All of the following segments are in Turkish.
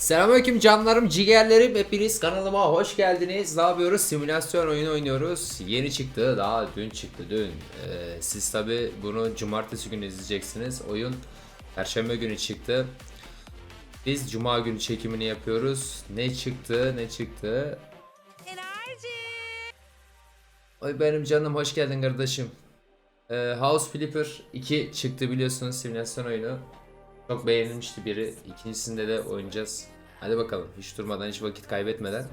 Selamünaleyküm canlarım, ciğerlerim. Hepiniz kanalıma hoş geldiniz. Ne yapıyoruz? Simülasyon oyunu oynuyoruz. Yeni çıktı, daha dün çıktı dün. Ee, siz tabi bunu cumartesi günü izleyeceksiniz. Oyun perşembe günü çıktı. Biz cuma günü çekimini yapıyoruz. Ne çıktı, ne çıktı? Enerji. Oy benim canım hoş geldin kardeşim. Ee, House Flipper 2 çıktı biliyorsunuz simülasyon oyunu. Çok beğenilmişti biri. İkincisinde de oynayacağız. Hadi bakalım hiç durmadan hiç vakit kaybetmeden.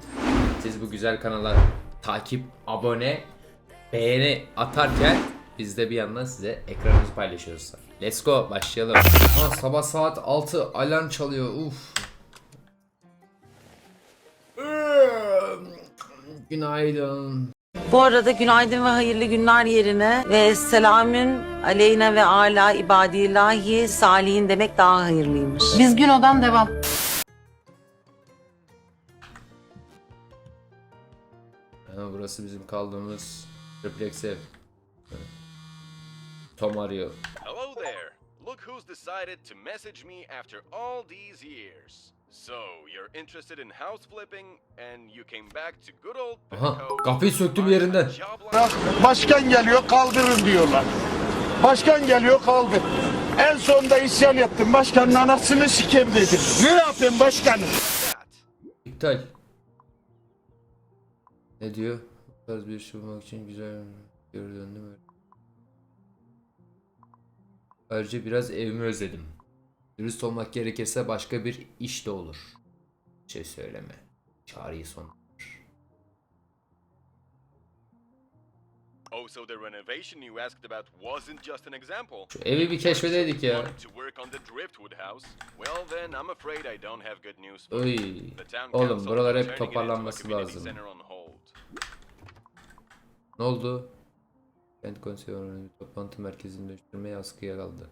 Siz bu güzel kanala takip, abone, beğeni atarken biz de bir yandan size ekranımızı paylaşıyoruz. Let's go başlayalım. Aa, sabah saat 6 alarm çalıyor. Uf. Günaydın. Bu arada günaydın ve hayırlı günler yerine ve selamün aleyna ve ala ibadillahi salihin demek daha hayırlıymış. Biz Güno'dan devam. Ha, burası bizim kaldığımız triplex ev. Evet. Tom arıyor. Hello there. Look who's decided to message me after all these years. So, you're interested in house flipping and you came back to good old Aha, söktüm find a yerinden. Başkan geliyor kaldırın diyorlar. Başkan geliyor kaldır. En sonunda isyan ettim. Başkanın anasını sikem dedim. Ne yapayım başkanım? İptal. Ne diyor? Bu tarz bir iş bulmak için güzel geri döndüm. Ayrıca biraz evimi özledim. Dürüst olmak gerekirse başka bir iş de olur. Bir şey söyleme. Çağrıyı son. Oh, so the renovation you asked about wasn't just an example. Şu evi bir keşfedeydik ya. Wanted to work on the Driftwood house? Well, then I'm afraid I don't have good news. for Oy. Oğlum buralar hep toparlanması lazım. Ne oldu? Kent konseyi bir toplantı merkezini dönüştürmeye askıya kaldı.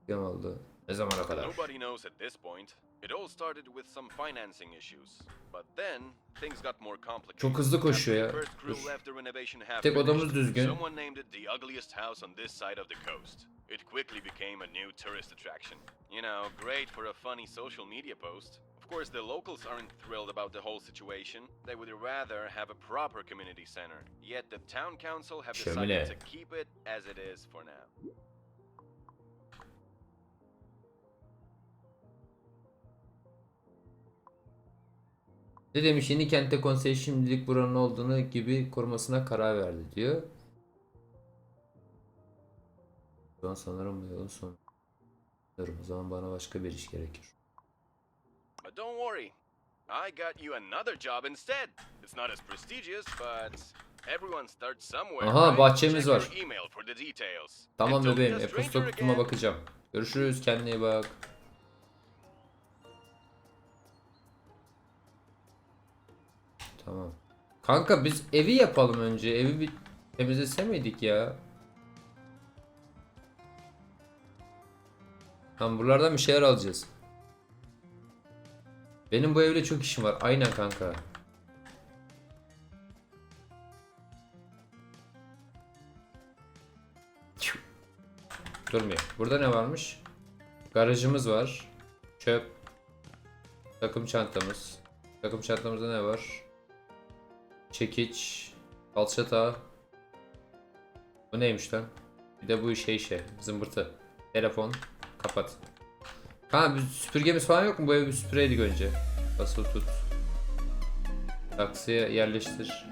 Askıya mı aldı? Ne zamana kadar? Nobody knows at this point. It all started with some financing issues. But then things got more complicated. Çok hızlı koşuyor ya. Dur. left the renovation half Tek odamız düzgün. Someone named it the ugliest house on this side of the coast. It quickly became a new tourist attraction. You know, great for a funny social media post. Of course, the locals aren't thrilled about the whole situation. They would rather have a proper community center. Yet the town council have decided to keep it as it is for now. Ne demiş yeni kentte konsey şimdilik buranın olduğunu gibi korumasına karar verdi diyor. An sanırım bu yolun sonu. O zaman bana başka bir iş gerekir. Don't worry, I got you another job instead. It's not as prestigious, but everyone starts somewhere. Aha, bahçemiz var. Tamam bebeğim e-posta stranger kutuma bakacağım. Görüşürüz kendine iyi bak. Tamam. Kanka biz evi yapalım önce. Evi bir temizlese miydik ya? Tamam buralardan bir şeyler alacağız. Benim bu evle çok işim var. Aynen kanka. Durmuyor. Burada ne varmış? Garajımız var. Çöp. Takım çantamız. Takım çantamızda ne var? Çekiç. Falçata. Bu neymiş lan? Bir de bu şey şey. Zımbırtı. Telefon. Kapat. Ha bir süpürgemiz falan yok mu? Bu evi bir süpüreydik önce. Basılı tut. Taksiye yerleştir.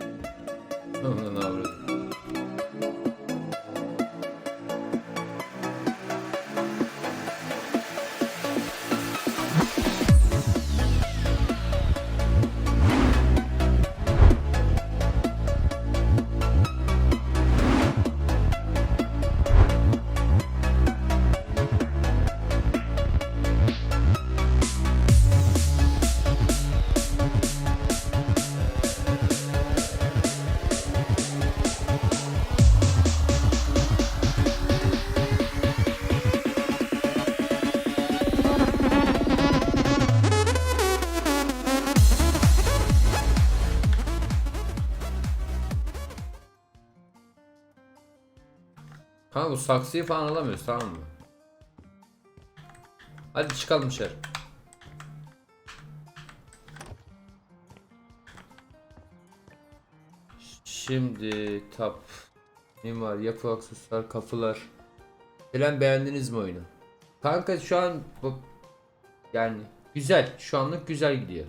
Onu ne Kanka bu saksıyı falan alamıyoruz tamam mı? Hadi çıkalım dışarı. Şimdi tap. Mimar, yapı aksesuar, kapılar. Selam beğendiniz mi oyunu? Kanka şu an bu yani güzel. Şu anlık güzel gidiyor.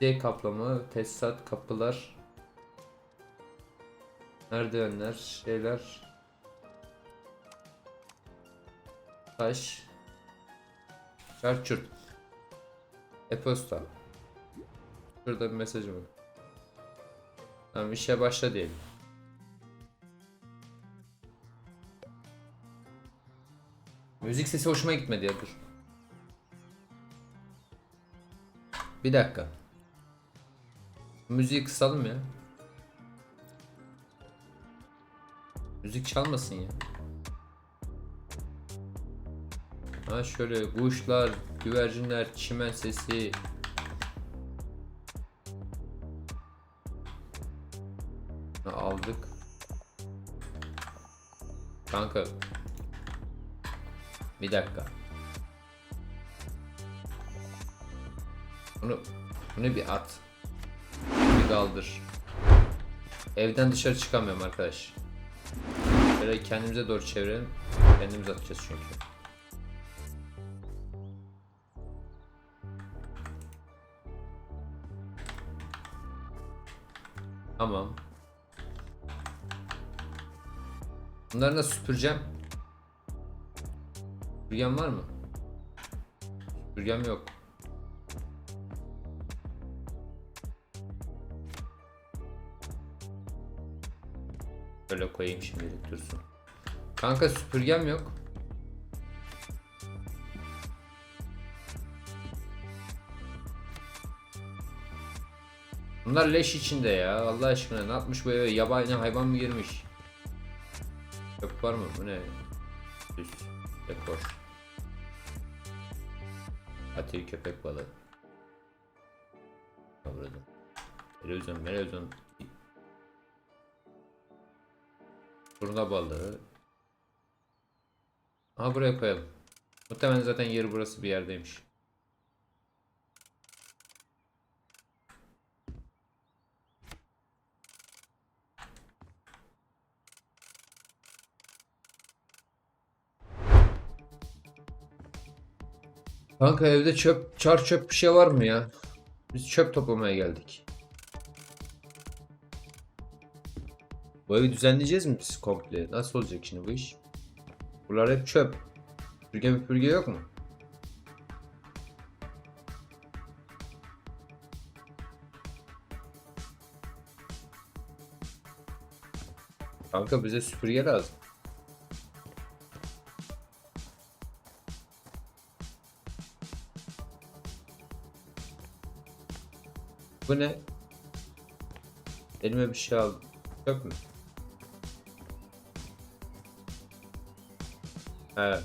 D kaplama, tesisat, kapılar. Merdivenler, şeyler. Taş. Çarçurt. E-posta. Şurada bir mesajım var. Tamam işe başla diyelim. Müzik sesi hoşuma gitmedi ya dur. Bir dakika. Müziği kısalım ya. Müzik çalmasın ya. Ha şöyle kuşlar, güvercinler, çimen sesi. Ha, aldık. Kanka. Bir dakika. Bunu bunu bir at. Bir kaldır. Evden dışarı çıkamıyorum arkadaş. Böyle kendimize doğru çevirelim. Kendimiz atacağız çünkü. Tamam. Bunları nasıl süpüreceğim? Süpürgem var mı? Süpürgem yok. Böyle koyayım şimdilik dursun. Kanka süpürgem yok. Bunlar leş içinde ya. Allah aşkına ne yapmış bu eve? Yabani hayvan mı girmiş? Çöp var mı? Bu ne? Düz. Dekor. Atil köpek balığı. Kavradım. Televizyon, televizyon. Turna balığı. Aha buraya koyalım. Muhtemelen zaten yeri burası bir yerdeymiş. Kanka evde çöp, çar çöp bir şey var mı ya? Biz çöp toplamaya geldik. Bu evi düzenleyeceğiz mi biz komple? Nasıl olacak şimdi bu iş? Bunlar hep çöp. Süpürge müpürge yok mu? Kanka bize süpürge lazım. Bu ne? Elime bir şey aldım. Yok mu? He.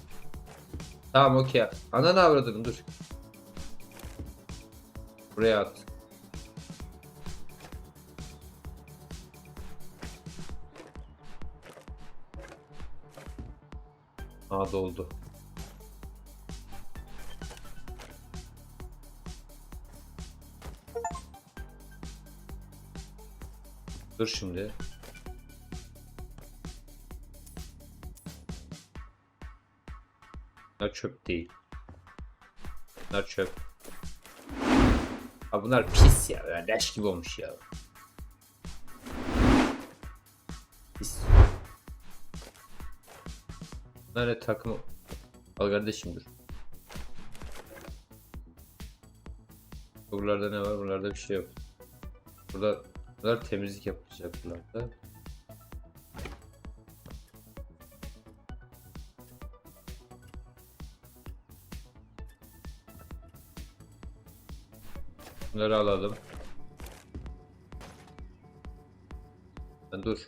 Tamam okey. Ana ne avradın dur. Buraya at. Aa doldu. Dur şimdi. Bunlar çöp değil. Bunlar çöp. Ha bunlar pis ya. Yani leş gibi olmuş ya. Pis. Bunlar ne takım? Al kardeşim dur. Buralarda ne var? Buralarda bir şey yok. Burada Bunlar temizlik yapılacak buralarda. Bunları alalım. Ben dur.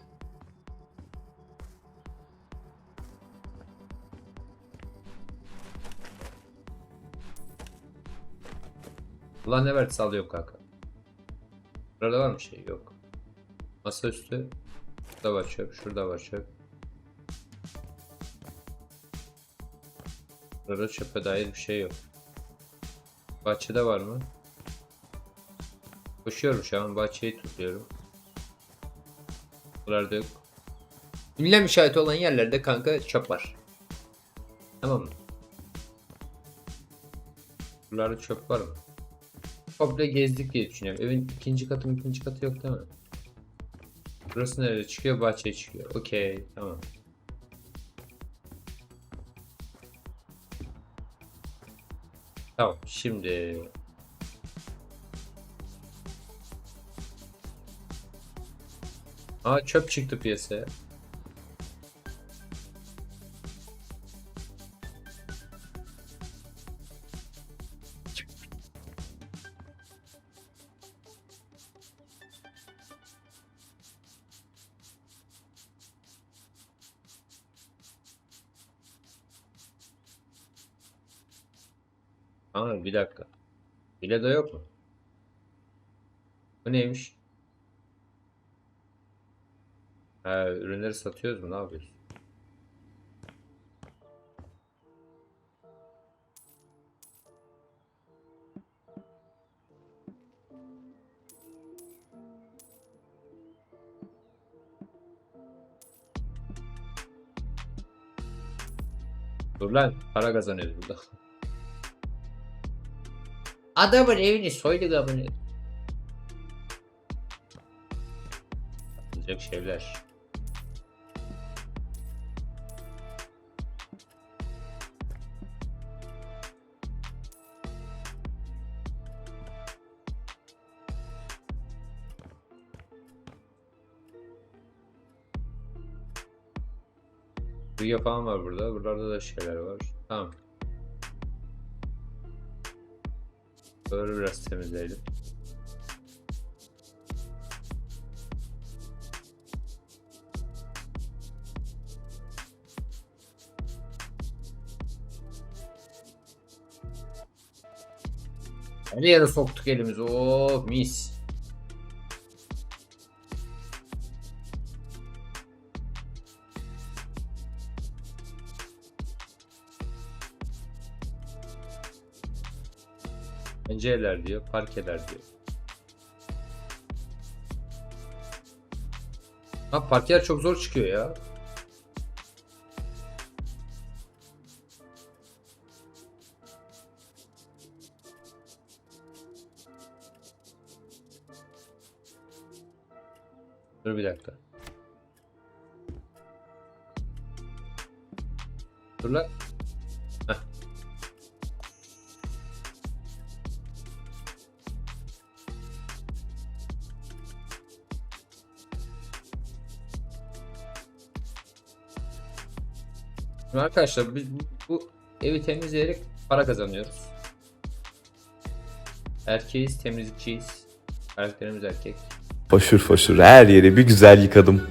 Ulan ne verdi sallıyor kanka. Burada var mı şey? Yok. Masaüstü. Şurada var çöp. Şurada var çöp. Burada çöpe dair bir şey yok. Bahçede var mı? Koşuyorum şu an. Bahçeyi tutuyorum. Buralarda yok. Ünlem işareti olan yerlerde kanka çöp var. Tamam mı? Buralarda çöp var mı? Komple gezdik diye düşünüyorum. Evin ikinci katı ikinci katı yok değil mi? Burası nereye çıkıyor? Bahçeye çıkıyor. Okey tamam. Tamam şimdi Aa çöp çıktı piyasaya. Bir dakika. Bile de yok mu? Bu neymiş? Ha, ürünleri satıyoruz mu? Ne yapıyoruz? Dur lan para kazanıyoruz burada. Adamın evini soyduk amına. Yapılacak şeyler. Rüya falan var burada. Buralarda da şeyler var. Tamam. Böyle biraz temizleyelim. Her yere soktuk elimizi. Oo mis. Pencereler diyor, parkeler diyor. Ha parkeler çok zor çıkıyor ya. Dur bir dakika. Dur lan. Şimdi arkadaşlar biz bu, bu evi temizleyerek para kazanıyoruz. Erkeğiz, temizlikçiyiz. Karakterimiz erkek. Foşur foşur her yeri bir güzel yıkadım.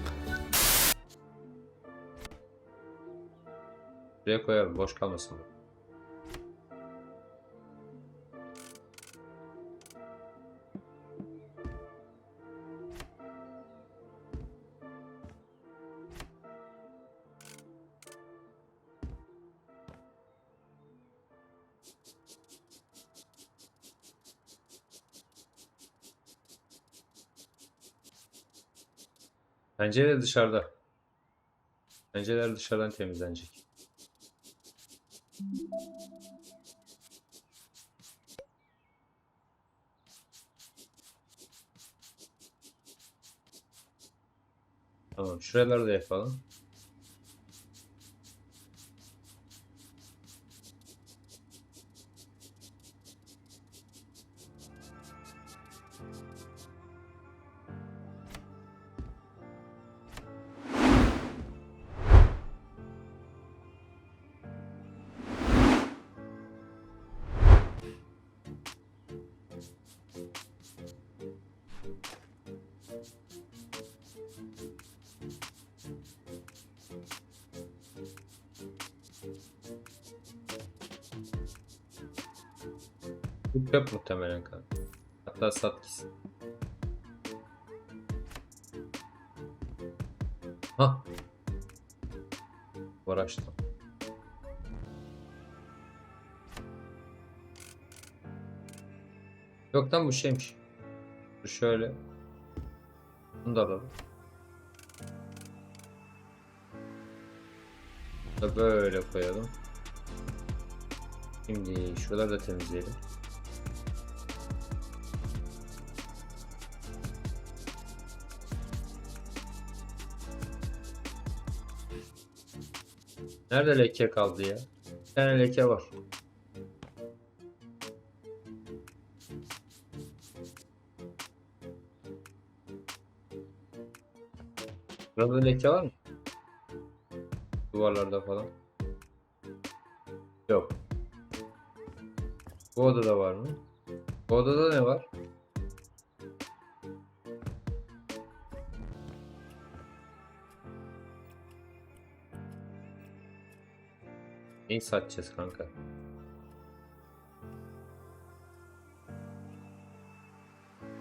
Buraya koyalım, boş kalmasın Pencere dışarıda. Pencereler dışarıdan temizlenecek. Tamam, şuraları da yapalım. Çöp muhtemelen kanka. Hatta sat gitsin. Ha. Uğraştım. Yok lan bu şeymiş. Dur şöyle. Bunu da alalım. Da böyle koyalım. Şimdi şuraları da temizleyelim. Nerede leke kaldı ya? Bir tane leke var. Burada leke var mı? Duvarlarda falan. Yok. Bu odada var mı? Bu odada ne var? Neyi satacağız kanka?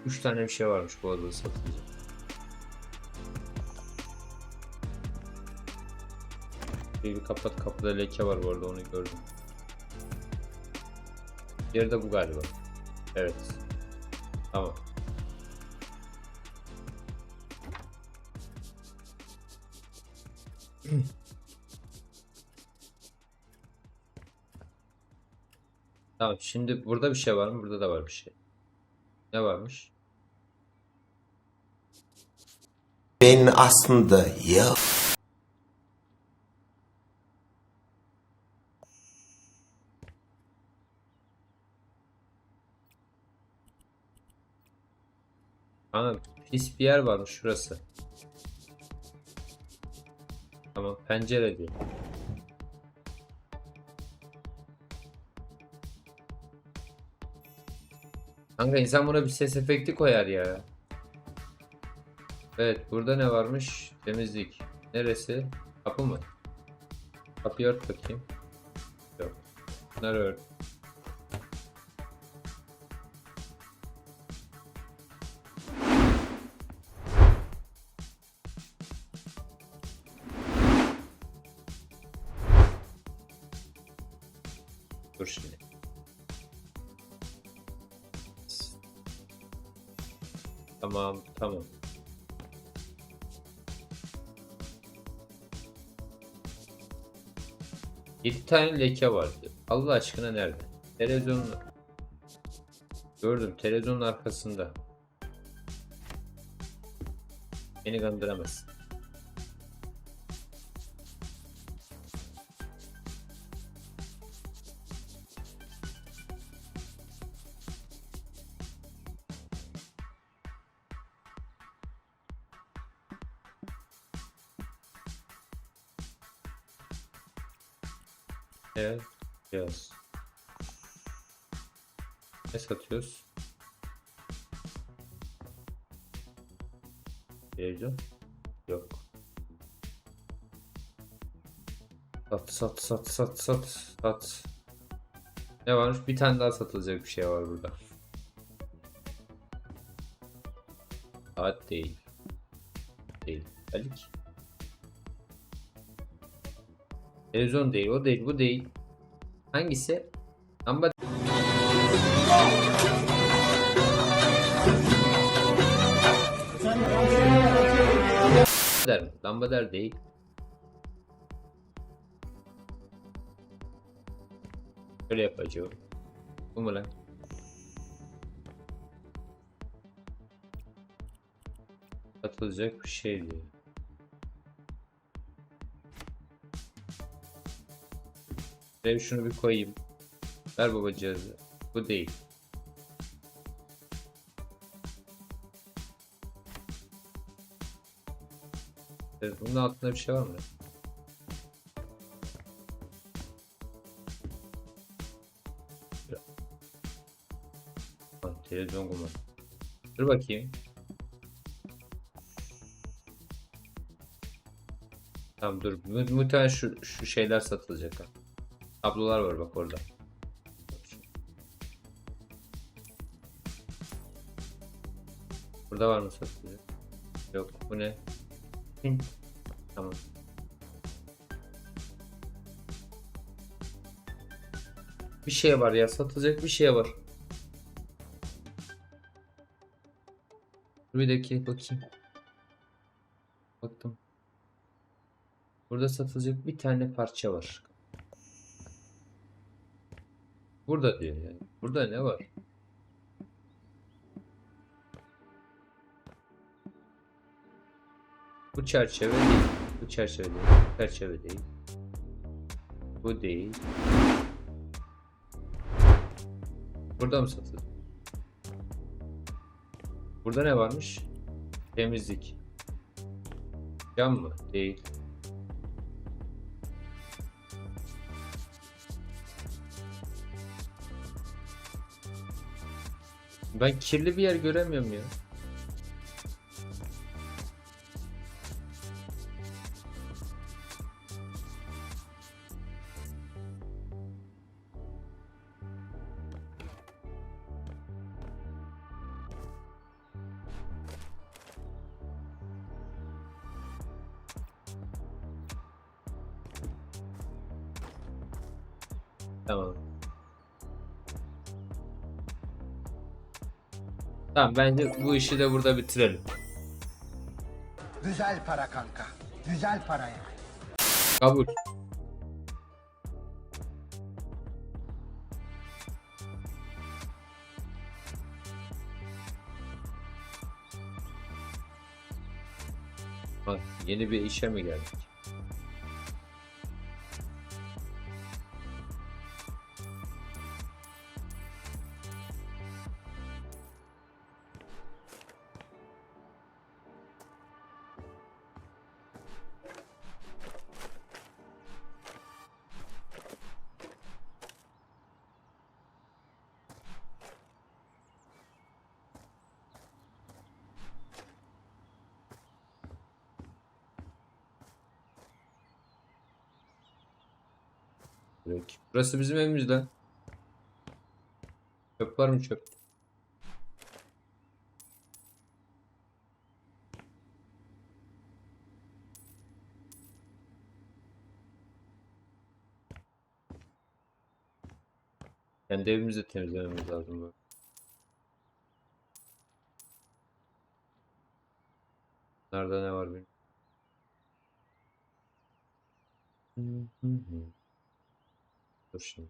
Üç tane bir şey varmış bu odada satılacak. Bir, bir kapat kapıda leke var bu arada onu gördüm. Diğeri de bu galiba. Evet. Tamam. Tamam şimdi burada bir şey var mı? Burada da var bir şey. Ne varmış? Ben aslında ya Ana pis bir yer varmış şurası. Tamam pencere diyor. Kanka insan buna bir ses efekti koyar ya. Evet burada ne varmış? Temizlik. Neresi? Kapı mı? Kapıyı ört bakayım. Yok. Bunları ört. Dur şimdi. Tamam, tamam. Yedi tane leke vardı. Allah aşkına nerede? Televizyonun... Gördüm, televizyonun arkasında. Beni kandıramazsın. Televizyon? Yok. Sat sat sat sat sat sat. Ne varmış? Bir tane daha satılacak bir şey var burada. Saat değil. Değil. Alik. Televizyon değil, o değil, bu değil. Hangisi? Lamba der mi? Lambader değil. Şöyle yapacağım. Bu mu lan? Satılacak bir şey diyor. Şuraya şunu bir koyayım. Ver baba cihazı. Bu değil. Evet, bunun altında bir şey var mı? Televizyon kumanda. Dur bakayım. Tamam dur. Mu- Muhtemelen şu, şu şeyler satılacak ha. Tablolar var bak orada. Burada var mı satılacak? Yok. Bu ne? Hı. Tamam. Bir şey var ya. Satılacak bir şey var. Dur Bir dakika bakayım. Baktım. Burada satılacak bir tane parça var. Burada diyor yani. Burada ne var? Bu çerçeve değil. Bu çerçeve değil. Bu çerçeve değil. Bu değil. Burada mı satılıyor? Burada ne varmış? Temizlik. Cam mı? Değil. Ben kirli bir yer göremiyorum ya. Tamam. Tamam bence bu işi de burada bitirelim. Güzel para kanka. Güzel para yani. Kabul. Bak yeni bir işe mi geldik? Peki. Burası bizim evimiz lan. Çöp var mı çöp? Kendi evimizi temizlememiz lazım. böyle. Nerede ne var bilmiyorum. точно.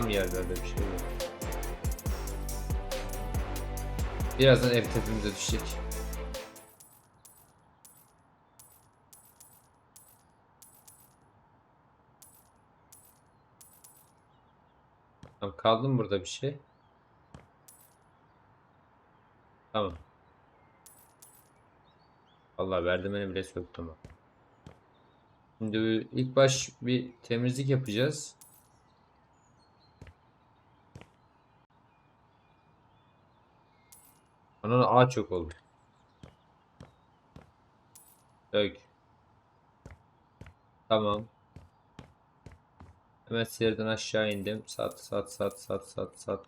Mı yerlerde bir şey yok. Birazdan ev tepemize düşecek. Tamam kaldı mı burada bir şey? Tamam. Vallahi merdiveni bile söktüm. Şimdi ilk baş bir temizlik yapacağız. Ana ağaç çok oldu. Dök. Tamam. Hemen seyirden aşağı indim. Sat sat sat sat sat sat.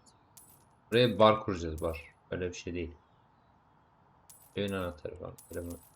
Buraya bar kuracağız bar. Öyle bir şey değil. Evin anahtarı falan. Telefon.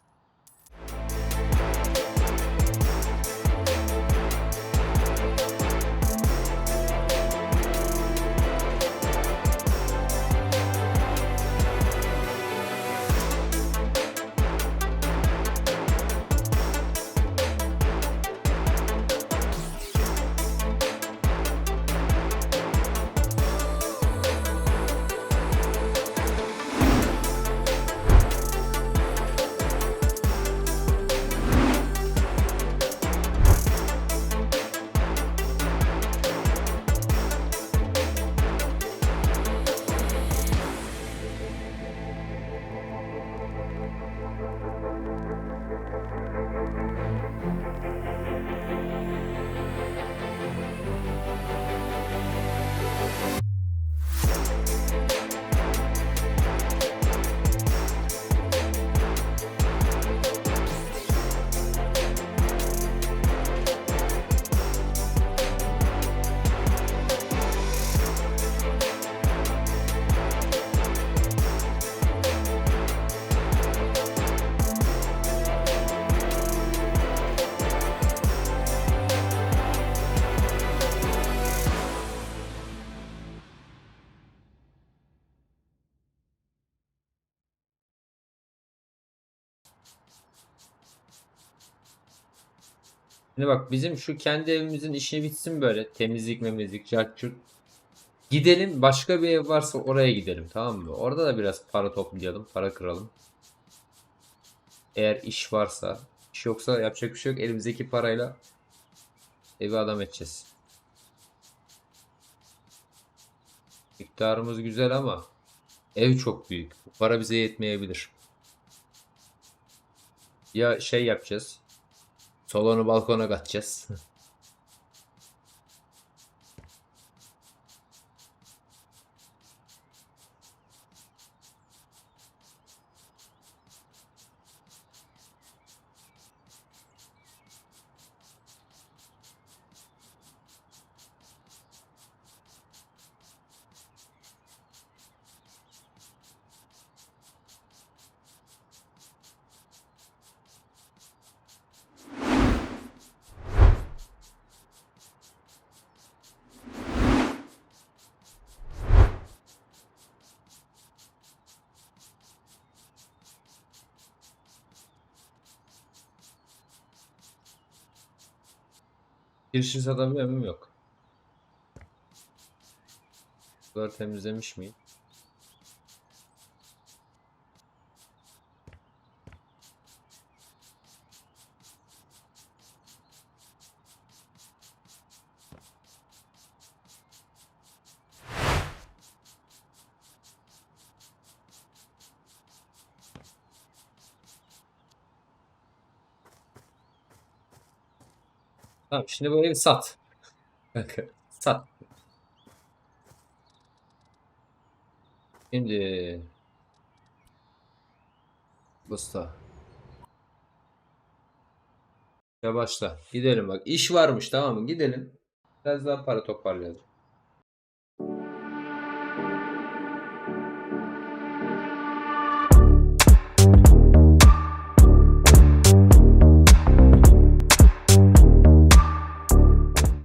Şimdi bak bizim şu kendi evimizin işi bitsin böyle. Temizlik memizlik, cart. Gidelim başka bir ev varsa oraya gidelim tamam mı? Orada da biraz para toplayalım, para kıralım. Eğer iş varsa, iş yoksa yapacak bir şey yok. Elimizdeki parayla evi adam edeceğiz. Miktarımız güzel ama ev çok büyük. Para bize yetmeyebilir. Ya şey yapacağız. Salonu balkona katacağız. Girişi satabiliyor muyum? Yok. Bunları temizlemiş miyim? Tamam şimdi bu evi sat. Sat. Şimdi Usta. Ya başla. Gidelim bak. İş varmış tamam mı? Gidelim. Biraz daha para toparlayalım.